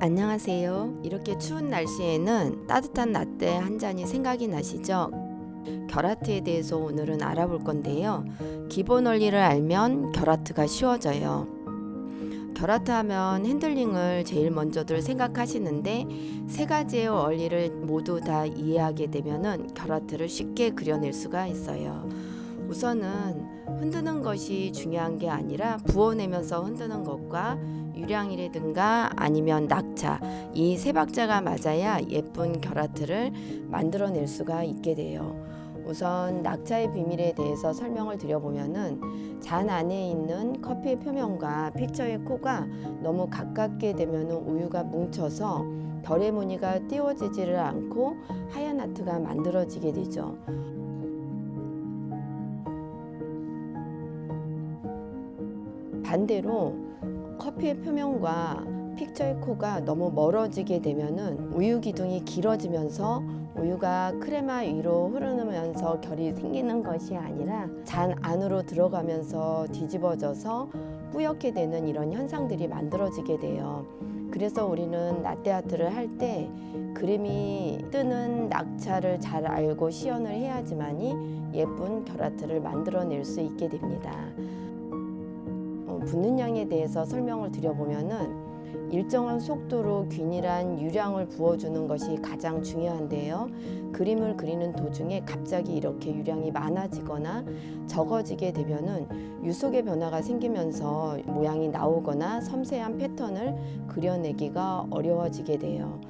안녕하세요. 이렇게 추운 날씨에는 따뜻한 라떼 한 잔이 생각이 나시죠? 결아트에 대해서 오늘은 알아볼 건데요. 기본 원리를 알면 결아트가 쉬워져요. 결아트 하면 핸들링을 제일 먼저들 생각하시는데 세 가지의 원리를 모두 다 이해하게 되면은 결아트를 쉽게 그려낼 수가 있어요. 우선은 흔드는 것이 중요한 게 아니라 부어내면서 흔드는 것과 유량이라든가 아니면 낙차 이 세 박자가 맞아야 예쁜 결아트를 만들어낼 수가 있게 돼요. 우선 낙차의 비밀에 대해서 설명을 드려보면은 잔 안에 있는 커피의 표면과 픽처의 코가 너무 가깝게 되면 우유가 뭉쳐서 결의 무늬가 띄워지지를 않고 하얀 하트가 만들어지게 되죠. 반대로 커피의 표면과 픽처의 코가 너무 멀어지게 되면은 우유 기둥이 길어지면서 우유가 크레마 위로 흐르면서 결이 생기는 것이 아니라 잔 안으로 들어가면서 뒤집어져서 뿌옇게 되는 이런 현상들이 만들어지게 돼요. 그래서 우리는 라떼아트를 할 때 그림이 뜨는 낙차를 잘 알고 시연을 해야지만이 예쁜 결아트를 만들어낼 수 있게 됩니다. 어, 붓는 양에 대해서 설명을 드려보면은 일정한 속도로 균일한 유량을 부어주는 것이 가장 중요한데요. 그림을 그리는 도중에 갑자기 이렇게 유량이 많아지거나 적어지게 되면은 유속의 변화가 생기면서 모양이 나오거나 섬세한 패턴을 그려내기가 어려워지게 돼요.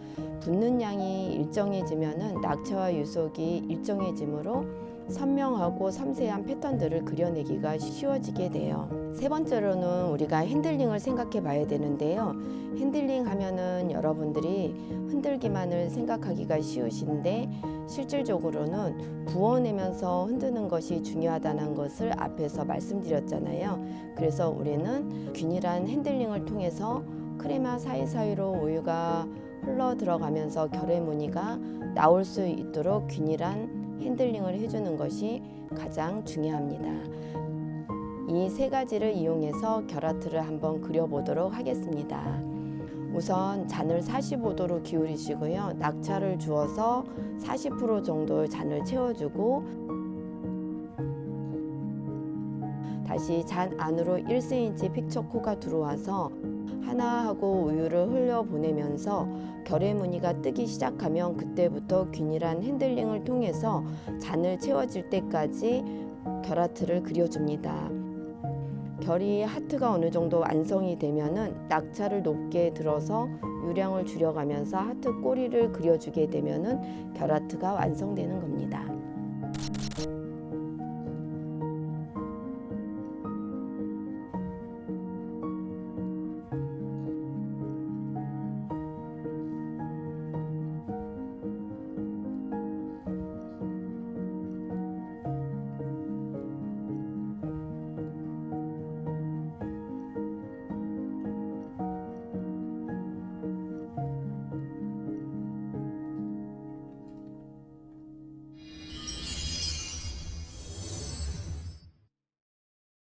붓는 양이 일정해지면은 낙차와 유속이 일정해지므로 선명하고 섬세한 패턴들을 그려내기가 쉬워지게 돼요. 세 번째로는 우리가 핸들링을 생각해 봐야 되는데요. 핸들링 하면은 여러분들이 흔들기만을 생각하기가 쉬우신데 실질적으로는 부어내면서 흔드는 것이 중요하다는 것을 앞에서 말씀드렸잖아요. 그래서 우리는 균일한 핸들링을 통해서 크레마 사이사이로 우유가 흘러 들어가면서 결의 무늬가 나올 수 있도록 균일한 핸들링을 해주는 것이 가장 중요합니다. 이 세 가지를 이용해서 결아트를 한번 그려보도록 하겠습니다. 우선 잔을 45도로 기울이시고요. 낙차를 주어서 40% 정도 잔을 채워주고 다시 잔 안으로 1cm 픽처 코가 들어와서 하나 하고 우유를 흘려 보내면서 결의 무늬가 뜨기 시작하면 그때부터 균일한 핸들링을 통해서 잔을 채워질 때까지 결아트를 그려줍니다. 결이 하트가 어느 정도 완성이 되면은 낙차를 높게 들어서 유량을 줄여가면서 하트 꼬리를 그려주게 되면은 결아트가 완성되는 겁니다.